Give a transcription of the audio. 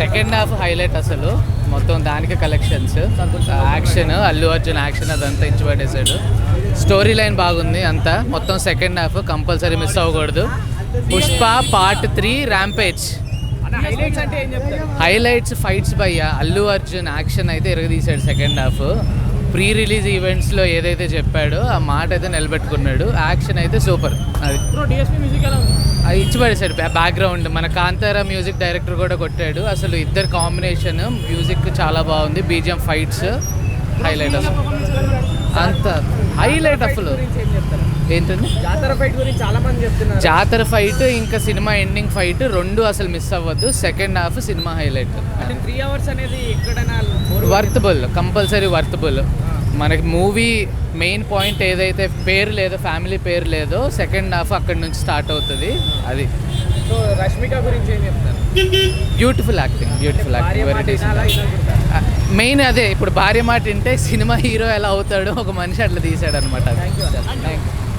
Second half highlight అసలు. మొత్తం దానికి collections action Allu Arjun action అదంతా ఇచ్చిపడేశాడు స్టోరీ లైన్ బాగుంది అంతా. మొత్తం సెకండ్ హాఫ్ కంపల్సరీ మిస్ అవ్వకూడదు. Pushpa part three rampage highlights అంటే హైలైట్స్ ఫైట్స్ భయ్య అల్లు అర్జున్ యాక్షన్ అయితే ఎరగదీశాడు సెకండ్ హాఫ్. ప్రీ రిలీజ్ ఈవెంట్స్లో ఏదైతే చెప్పాడో ఆ మాట అయితే నిలబెట్టుకున్నాడు. యాక్షన్ అయితే సూపర్ అది. ఇచ్చి పడేశాడు బ్యాక్గ్రౌండ్ మన కాంతారా మ్యూజిక్ డైరెక్టర్ కూడా కొట్టాడు. అసలు ఇద్దరు కాంబినేషన్ మ్యూజిక్ చాలా బాగుంది. బీజిఎం ఫైట్స్ హైలైట్ అసలు. అంత హైలైట్ అసలు. ఏంటండి? జాతర ఫైట్ గురించి చాలా మంది చెప్తున్నారు. జాతర ఫైట్ ఇంకా సినిమా ఎండింగ్ ఫైట్ రెండు అసలు మిస్ అవ్వద్దు. సెకండ్ హాఫ్ సినిమా హైలైట్ అంటే త్రీ అవర్స్ అనేది ఎక్కడైనా వర్తబుల్ కంపల్సరీ వర్తబుల్ మనకి మూవీ మెయిన్ పాయింట్ ఏదైతే పేరు లేదో ఫ్యామిలీ పేరు లేదో సెకండ్ హాఫ్ అక్కడి నుంచి స్టార్ట్ అవుతుంది. అది. సో రష్మిక గురించి ఏం చెప్తారు? Beautiful acting beautiful acting very decent? Main అదే ఇప్పుడు భార్య మాట వింటే సినిమా హీరో ఎలా అవుతాడో ఒక మనిషి అట్లా తీసాడు అనమాట. Thank you